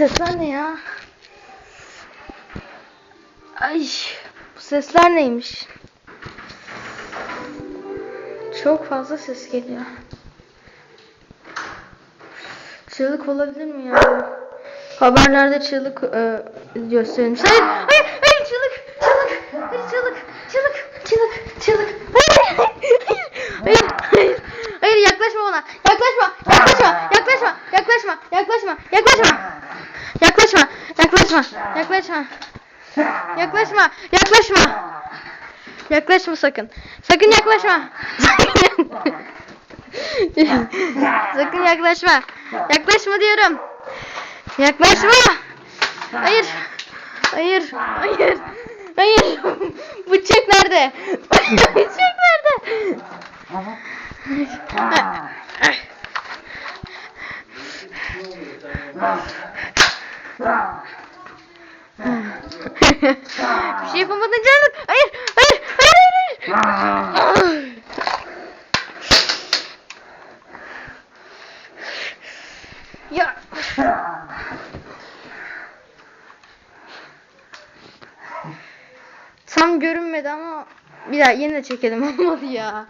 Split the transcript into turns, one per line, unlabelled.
sesler ne ya? Ay bu sesler neymiş? Çok fazla ses geliyor. Çığlık olabilir mi ya? Haberlerde çığlık e, gösterilmiş. Hayır, hayır, hayır çığlık, çığlık, hayır çığlık, çığlık, çığlık, çığlık. Hayır, hayır, hayır, hayır yaklaşma yaklaşma, yaklaşma, yaklaşma, yaklaşma, yaklaşma, yaklaşma, yaklaşma, yaklaşma, yaklaşma, yaklaşma, yaklaşma. Yaklaşma sakın. Sakın yaklaşma. sakın yaklaşma. Yaklaşma diyorum. Yaklaşma. Hayır. Hayır. Hayır. Hayır. Bıçak nerede? Bıçak nerede? Bir şey yapamadın canım. Hayır. Hayır. Hayır. Hayır. Ya. Tam görünmedi ama bir daha yine de çekelim olmadı ya.